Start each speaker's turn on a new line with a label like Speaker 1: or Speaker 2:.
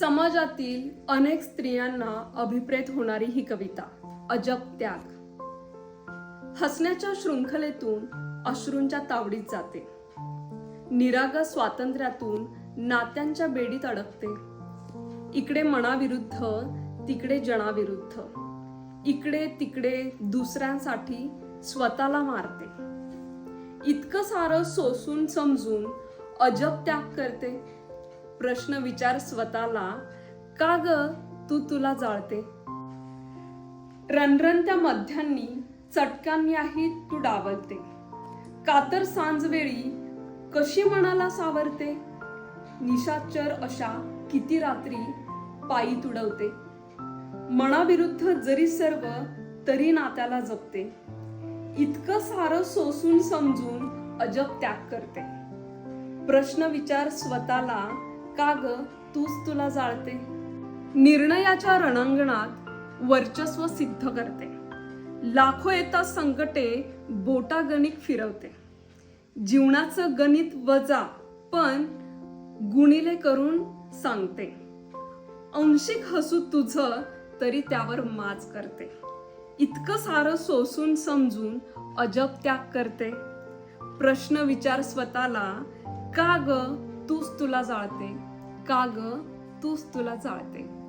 Speaker 1: समाजातील अनेक स्त्रियांना अभिप्रेत होणारी ही कविता अजब त्याग. हसण्याच्या शृंखलेतून अश्रूंच्या तावडीत जाते. निराग स्वातंत्र्यातून नात्यांच्या बेडीत अडकते. इकडे मनाविरुद्ध तिकडे जणाविरुद्ध इकडे तिकडे दुसऱ्यांसाठी स्वतःला मारते. इतकं सारं सोसून समजून अजब त्याग करते. प्रश्न विचार स्वतःला का ग? तू तुला जाळते. रणरणत्या मध्यांनी चटकांनीही तू डावलते. कातर सांजवेळी कशी मनाला सावरते? निशाचर अशा किती रात्री पायी तुडवते? मनाविरुद्ध जरी सर्व तरी नात्याला जपते. इतकं सारं सोसून समजून अजब त्याग करते. प्रश्न विचार स्वतःला का ग? तूच तुला जाळते. निर्णयाच्या रणांगणात वर्चस्व सिद्ध करते. लाखो येता संकटे बोटा गणित फिरवते. जीवनाचं गणित वजा पण गुणिले करून सांगते. अंशिक हसू तुझं तरी त्यावर माज करते. इतकं सारं सोसून समजून अजब त्याग करते. प्रश्न विचार स्वतःला का ग? तूच तुला जाळते. का ग? तूच तुला जाळते.